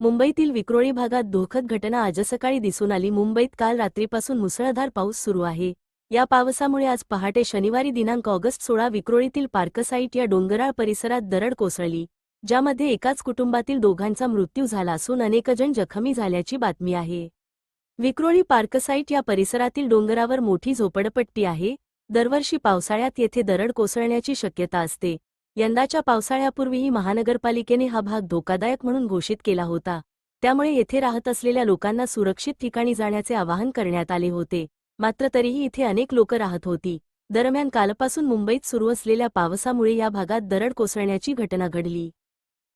मुंबईतील विक्रोळी भागात धोखद घटना आज सकाळी दिसून आली. मुंबईत काल रात्रीपासून मुसळधार पाऊस सुरू आहे. या पावसामुळे आज पहाटे शनिवारी दिनांक ऑगस्ट सोळा विक्रोळीतील पार्कसाईट या डोंगराळ परिसरात दरड कोसळली ज्यामध्ये एकाच कुटुंबातील दोघांचा मृत्यू झाला असून अनेकजण जखमी झाल्याची बातमी आहे. विक्रोळी पार्कसाईट या परिसरातील डोंगरावर मोठी झोपडपट्टी आहे. दरवर्षी पावसाळ्यात येथे दरड कोसळण्याची शक्यता असते. यंदाच्या पावसाळ्यापूर्वीही महानगरपालिकेने हा भाग धोकादायक म्हणून घोषित केला होता. त्यामुळे येथे राहत असलेल्या लोकांना सुरक्षित ठिकाणी जाण्याचे आवाहन करण्यात आले होते. मात्र तरीही इथे अनेक लोक राहत होती. दरम्यान कालपासून मुंबईत सुरू असलेल्या पावसामुळे या भागात दरड कोसळण्याची घटना घडली.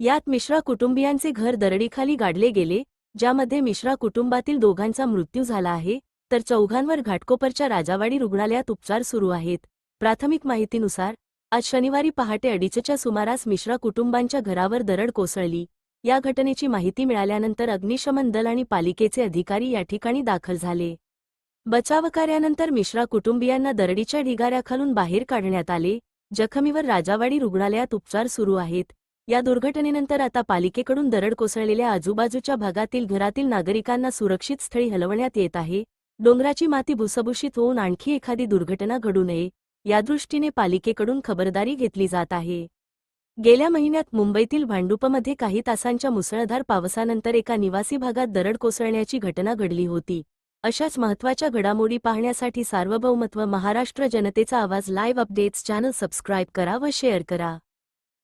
यात मिश्रा कुटुंबियांचे घर दरडीखाली गाडले गेले ज्यामध्ये मिश्रा कुटुंबातील दोघांचा मृत्यू झाला आहे तर चौघांवर घाटकोपरच्या राजावाडी रुग्णालयात उपचार सुरू आहेत. प्राथमिक माहितीनुसार आज शनिवारी पहाटे अडीचच्या सुमारास मिश्रा कुटुंबांच्या घरावर दरड कोसळली. या घटनेची माहिती मिळाल्यानंतर अग्निशमन दल आणि पालिकेचे अधिकारी या ठिकाणी दाखल झाले. बचावकार्यानंतर मिश्रा कुटुंबियांना दरडीच्या ढिगाऱ्याखालून बाहेर काढण्यात आले. जखमीवर राजावाडी रुग्णालयात उपचार सुरू आहेत. या दुर्घटनेनंतर आता पालिकेकडून दरड कोसळलेल्या आजूबाजूच्या भागातील घरातील नागरिकांना सुरक्षित स्थळी हलवण्यात येत आहे. डोंगराची माती भुसभुशीत होऊन आणखी एखादी दुर्घटना घडू नये. यादृष्टीने पालिकेकडून खबरदारी घेतली जात आहे. गेल्या महिन्यात मुंबईतील भांडुपमध्ये काही तासांच्या मुसळधार पावसानंतर एका निवासी भागात दरड कोसळण्याची घटना घडली होती. अशाच महत्त्वाच्या घडामोडी पाहण्यासाठी सार्वभौमत्व महाराष्ट्र जनतेचा आवाज लाईव्ह अपडेट्स चॅनल सबस्क्राईब करा व शेअर करा.